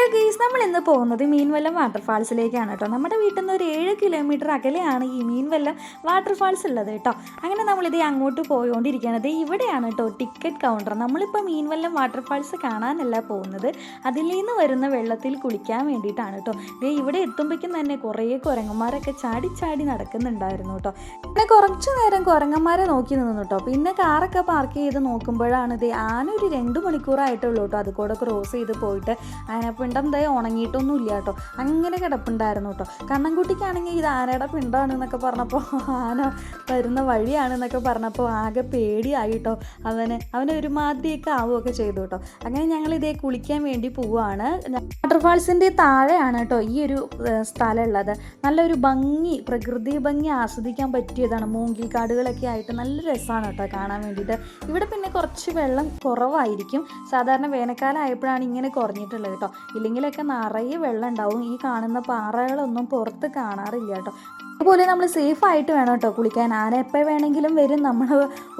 Hello ഗീസ് നമ്മൾ ഇന്ന് പോകുന്നത് മീൻവല്ലം വാട്ടർഫാൾസിലേക്കാണ് കേട്ടോ. നമ്മുടെ വീട്ടിൽ നിന്ന് ഒരു ഏഴ് കിലോമീറ്റർ അകലെയാണ് ഈ മീൻവല്ലം വാട്ടർഫാൾസ് ഉള്ളത് കേട്ടോ. അങ്ങനെ നമ്മളിത് അങ്ങോട്ട് പോയോണ്ടിരിക്കുകയാണ്. ദേ ഇവിടെയാണ് കേട്ടോ ടിക്കറ്റ് കൗണ്ടർ നമ്മളിപ്പോൾ മീൻവല്ലം വാട്ടർഫാൾസ് കാണാനല്ല പോകുന്നത്. അതിൽ നിന്ന് വരുന്ന വെള്ളത്തിൽ കുളിക്കാൻ വേണ്ടിയിട്ടാണ് കേട്ടോ. ദേ ഇവിടെ എത്തുമ്പോഴേക്കും തന്നെ കുറേ കുരങ്ങന്മാരൊക്കെ ചാടി ചാടി നടക്കുന്നുണ്ടായിരുന്നു കേട്ടോ. പിന്നെ കുറച്ചു നേരം കുരങ്ങന്മാരെ നോക്കി നിന്നു കേട്ടോ. പിന്നെ കാറൊക്കെ പാർക്ക് ചെയ്ത് നോക്കുമ്പോഴാണ് ദേ ആന ഒരു രണ്ട് മണിക്കൂറായിട്ടുള്ളൂ കേട്ടോ. അത് കൂടെ ക്രോസ് ചെയ്ത് പോയിട്ട്. ആനപ്പിണ്ടം ദേ ഉണങ്ങിയിട്ടൊന്നും ഇല്ല കേട്ടോ. അങ്ങനെ കിടപ്പുണ്ടായിരുന്നു കേട്ടോ. കണ്ണൻകുട്ടിക്കാണെങ്കിൽ ഇത് ആനയുടെ പിണ്ടാണ് എന്നൊക്കെ പറഞ്ഞപ്പോൾ ആന വരുന്ന വഴിയാണ് എന്നൊക്കെ പറഞ്ഞപ്പോൾ ആകെ പേടിയായി കേട്ടോ. അവന് അവനെ ഒരുമാതിരിയൊക്കെ ആവുകയൊക്കെ ചെയ്തു കേട്ടോ. അങ്ങനെ ഞങ്ങൾ ഇതേ കുളിക്കാൻ വേണ്ടി പോവുകയാണ് വാട്ടർഫാൾസിന്റെ താഴെയാണ് കേട്ടോ ഈ ഒരു സ്ഥലം ഉള്ളത് നല്ലൊരു ഭംഗി പ്രകൃതി ഭംഗി ആസ്വദിക്കാൻ പറ്റിയതാണ്. മൂങ്കിൽ കാടുകളൊക്കെ ആയിട്ട് നല്ല രസമാണ് കേട്ടോ കാണാൻ വേണ്ടിയിട്ട്. ഇവിടെ പിന്നെ കുറച്ച് വെള്ളം കുറവായിരിക്കും. സാധാരണ വേനൽക്കാലം ആയപ്പോഴാണ് ഇങ്ങനെ കുറഞ്ഞിട്ടുള്ളത് കേട്ടോ. ഇല്ലെങ്കിലൊക്കെ നിറയെ വെള്ളം ഉണ്ടാവും. ഈ കാണുന്ന പാറകളൊന്നും പുറത്ത് കാണാറില്ല കേട്ടോ. അതുപോലെ നമ്മൾ സേഫ് ആയിട്ട് വേണം കേട്ടോ കുളിക്കാൻ. ആന എപ്പോൾ വേണമെങ്കിലും വരും. നമ്മൾ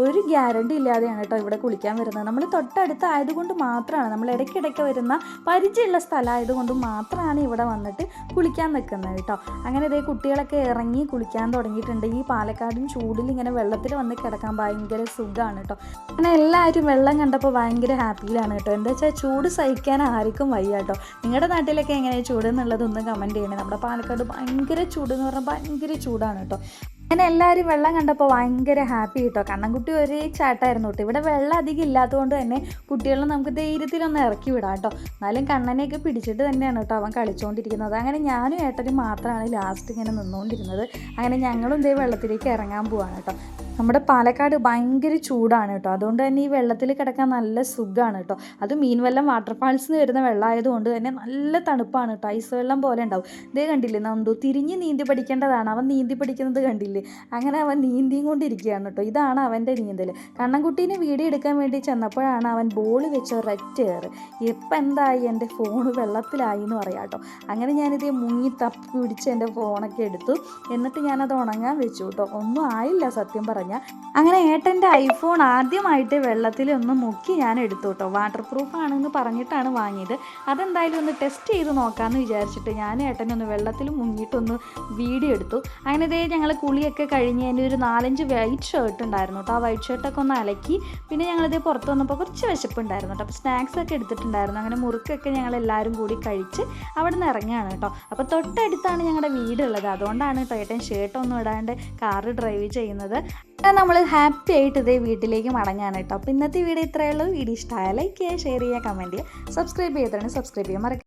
ഒരു ഗ്യാരണ്ടി ഇല്ലാതെയാണ് കേട്ടോ ഇവിടെ കുളിക്കാൻ വരുന്നത്. നമ്മൾ തൊട്ടടുത്ത് ആയതുകൊണ്ട് മാത്രമാണ്. നമ്മൾ ഇടയ്ക്കിടയ്ക്ക് വരുന്ന പരിചയമുള്ള സ്ഥലമായതുകൊണ്ട് മാത്രമാണ് ഇവിടെ വന്നിട്ട് കുളിക്കാൻ നിൽക്കുന്നത് കേട്ടോ. അങ്ങനെ ഇതേ കുട്ടികളൊക്കെ ഇറങ്ങി കുളിക്കാൻ തുടങ്ങിയിട്ടുണ്ട്. ഈ പാലക്കാടും ചൂടിൽ ഇങ്ങനെ വെള്ളത്തിൽ വന്ന് കിടക്കാൻ ഭയങ്കര സുഖമാണ് കേട്ടോ. അങ്ങനെ എല്ലാവരും വെള്ളം കണ്ടപ്പോൾ ഭയങ്കര ഹാപ്പിയിലാണ് കേട്ടോ. എന്താ വെച്ചാൽ ചൂട് സഹിക്കാൻ ആർക്കും വയ്യ കേട്ടോ. നിങ്ങളുടെ നാട്ടിലൊക്കെ എങ്ങനെയാണ് ചൂട് എന്നുള്ളത് ഒന്ന് കമന്റ് ചെയ്യണേ. നമ്മുടെ പാലക്കാട് ഭയങ്കര ചൂട് എന്ന് പറഞ്ഞാൽ ഭയങ്കര ചൂടാണ് കേട്ടോ. അങ്ങനെ എല്ലാവരും വെള്ളം കണ്ടപ്പോൾ ഭയങ്കര ഹാപ്പി കേട്ടോ. കണ്ണൻകുട്ടി ഒരേ ചാട്ടായിരുന്നു കേട്ടോ. ഇവിടെ വെള്ളം അധികം ഇല്ലാത്തതുകൊണ്ട് തന്നെ കുട്ടികളെ നമുക്ക് ധൈര്യത്തിലൊന്ന് ഇറക്കി വിടാം കേട്ടോ. എന്നാലും കണ്ണനെയൊക്കെ പിടിച്ചിട്ട് തന്നെയാണ് കേട്ടോ അവൻ കളിച്ചുകൊണ്ടിരിക്കുന്നത് അങ്ങനെ ഞാനും ഏട്ടനും മാത്രമാണ് ലാസ്റ്റ് ഇങ്ങനെ നിന്നുകൊണ്ടിരുന്നത്. അങ്ങനെ ഞങ്ങളും ഇതേ വെള്ളത്തിലേക്ക് ഇറങ്ങാൻ പോവാണ് കേട്ടോ. നമ്മുടെ പാലക്കാട് ഭയങ്കര ചൂടാണ് കേട്ടോ. അതുകൊണ്ട് തന്നെ ഈ വെള്ളത്തിൽ കിടക്കാൻ നല്ല സുഖമാണ് കേട്ടോ. അത് മീൻവെള്ളം വാട്ടർഫാൾസിൽ നിന്ന് വരുന്ന വെള്ളമായതുകൊണ്ട് തന്നെ നല്ല തണുപ്പാണ് കേട്ടോ. ഐസ് വെള്ളം പോലെ ഉണ്ടാവും. ഇതേ കണ്ടില്ലേ നന്ദു തിരിഞ്ഞ് നീന്തി പഠിക്കേണ്ടതാണ്. അവൻ നീന്തി പഠിക്കുന്നത് കണ്ടില്ലേ? അങ്ങനെ അവൻ നീന്തിയും കൊണ്ടിരിക്കുകയാണ് കേട്ടോ. ഇതാണ് അവന്റെ നീന്തൽ കണ്ണൻകുട്ടീനെ വീഡിയോ എടുക്കാൻ വേണ്ടി ചെന്നപ്പോഴാണ് അവൻ ബോൾ വെച്ച ഒരൊറ്റ ഏറ് ഇപ്പം എന്തായി? എന്റെ ഫോൺ വെള്ളത്തിലായി എന്ന് പറയാം കേട്ടോ. അങ്ങനെ ഞാനിത് മുങ്ങി തപ്പി പിടിച്ച് എന്റെ ഫോണൊക്കെ എടുത്തു. എന്നിട്ട് ഞാനത് ഉണങ്ങാൻ വെച്ചു കേട്ടോ. ഒന്നും ആയില്ല സത്യം പറഞ്ഞാൽ അങ്ങനെ ഏട്ടന്റെ ഐഫോൺ ആദ്യമായിട്ട് വെള്ളത്തിൽ ഒന്ന് മുക്കി ഞാൻ എടുത്തു കേട്ടോ. വാട്ടർ പ്രൂഫ് ആണെന്ന് പറഞ്ഞിട്ടാണ് വാങ്ങിയത്. അതെന്തായാലും ഒന്ന് ടെസ്റ്റ് ചെയ്ത് നോക്കാമെന്ന് വിചാരിച്ചിട്ട് ഞാൻ ഏട്ടനെ ഒന്ന് വെള്ളത്തിൽ മുങ്ങിയിട്ടൊന്ന് വീഡിയോ എടുത്തു. അങ്ങനെ ഇതേ ഞങ്ങൾ കുളിയൊക്കെ കഴിഞ്ഞ് എന്റെ ഒരു നാലഞ്ച് വൈറ്റ് ഷർട്ട് ഉണ്ടായിരുന്നു കേട്ടോ. ആ വൈറ്റ് ഷർട്ടൊക്കെ ഒന്ന് അലക്കി. പിന്നെ ഞങ്ങളിത് പുറത്ത് വന്നപ്പോൾ കുറച്ച് വിശപ്പുണ്ടായിരുന്നു കേട്ടോ. അപ്പോൾ സ്നാക്സ് ഒക്കെ എടുത്തിട്ടുണ്ടായിരുന്നു. അങ്ങനെ മുറുക്കൊക്കെ ഞങ്ങൾ എല്ലാവരും കൂടി കഴിച്ച് അവിടെ നിന്ന് ഇറങ്ങുകയാണ് കേട്ടോ. അപ്പോൾ തൊട്ടടുത്താണ് ഞങ്ങളുടെ വീടുള്ളത്. അതുകൊണ്ടാണ് കേട്ടോ ഏട്ടൻ ഷർട്ടൊന്നും ഇടാണ്ട് കാറ് ഡ്രൈവ് ചെയ്യുന്നത്. നമ്മൾ ഹാപ്പി ആയിട്ട് ഇതേ വീട്ടിലേക്ക് മടങ്ങാണ് കേട്ടോ. അപ്പോൾ ഇന്നത്തെ വീഡിയോ ഇത്രയേ ഉള്ളൂ. വീഡിയോ ഇഷ്ടമായ ലൈക്ക് ചെയ്യുക ഷെയർ ചെയ്യുക കമന്റ് ചെയ്യുക. സബ്സ്ക്രൈബ് ചെയ്തിട്ടാണ് സബ്സ്ക്രൈബ് ചെയ്യാൻ മറക്കുക